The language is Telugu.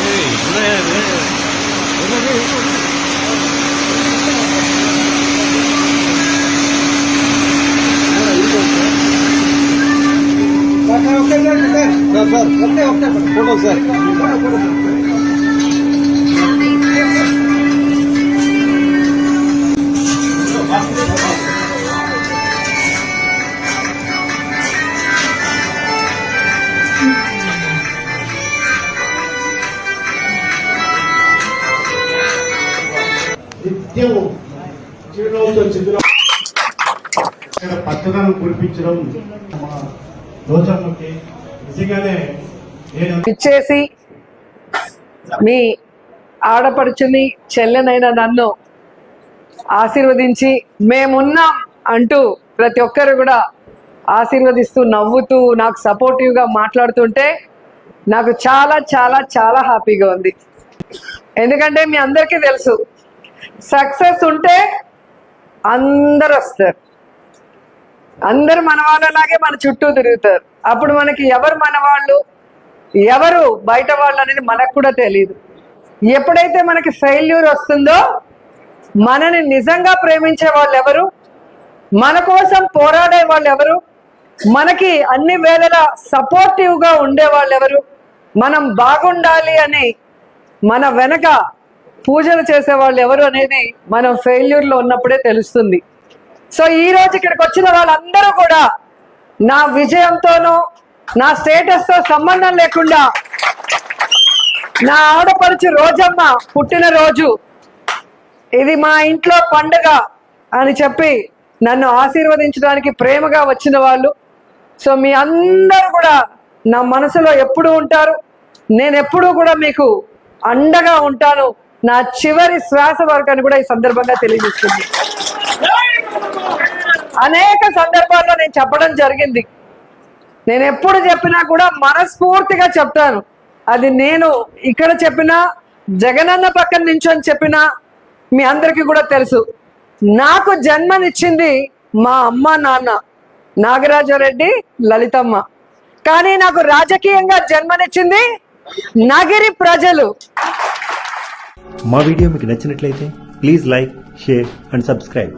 Hey, man, man. Photo sir నిత్యం చిరునవ్వుతో చిరునవ్వు ఇక్కడ పచ్చదనం కురిపించడం మా రోజమ్మకి నిజంగానే నేను ఇచ్చేసి మీ ఆడపడుచుని చెల్లెనైన నన్ను ఆశీర్వదించి మేమున్నాం అంటూ ప్రతి ఒక్కరు కూడా ఆశీర్వదిస్తూ నవ్వుతూ నాకు సపోర్టివ్గా మాట్లాడుతుంటే నాకు చాలా చాలా చాలా హ్యాపీగా ఉంది. ఎందుకంటే మీ అందరికీ తెలుసు సక్సెస్ ఉంటే అందరు వస్తారు. అందరు మన వాళ్ళలాగే మన చుట్టూ తిరుగుతారు. అప్పుడు మనకి ఎవరు మన వాళ్ళు ఎవరు బయట వాళ్ళు అనేది మనకు కూడా తెలియదు ఎప్పుడైతే మనకి ఫెయిల్యూర్ వస్తుందో మనని నిజంగా ప్రేమించే వాళ్ళు ఎవరు? మన కోసం పోరాడే వాళ్ళు ఎవరు? మనకి అన్ని వేళలా సపోర్టివ్గా ఉండేవాళ్ళు ఉండే ఎవరు? మనం బాగుండాలి అని మన వెనక పూజలు చేసేవాళ్ళు ఎవరు అనేది మనం ఫెయిల్యూర్లో ఉన్నప్పుడే తెలుస్తుంది. సో ఈ రోజు ఇక్కడికి వచ్చిన వాళ్ళందరూ కూడా నా విజయంతోనూ నా స్టేటస్తో సంబంధం లేకుండా నా ఆడపడుచు రోజమ్మ పుట్టినరోజు. ఇది మా ఇంట్లో పండగ అని చెప్పి నన్ను ఆశీర్వదించడానికి ప్రేమగా వచ్చిన వాళ్ళు. సో మీ అందరూ కూడా నా మనసులో ఎప్పుడు ఉంటారు. నేను ఎప్పుడూ కూడా మీకు అండగా ఉంటాను. నా చివరి శ్వాస వరకు అని కూడా ఈ సందర్భంగా తెలియజేస్తుంది అనేక సందర్భాల్లో నేను చెప్పడం జరిగింది. నేను ఎప్పుడు చెప్పినా కూడా మనస్ఫూర్తిగా చెప్తాను. అది నేను ఇక్కడ చెప్పినా జగనన్న పక్కన నించొని చెప్పినా మీ అందరికీ కూడా తెలుసు. నాకు జన్మనిచ్చింది మా అమ్మ నాన్న నాగరాజరెడ్డి లలితమ్మ. కానీ నాకు రాజకీయంగా జన్మనిచ్చింది నగిరి ప్రజలు. మా వీడియో మీకు నచ్చినట్లయితే please like share and subscribe.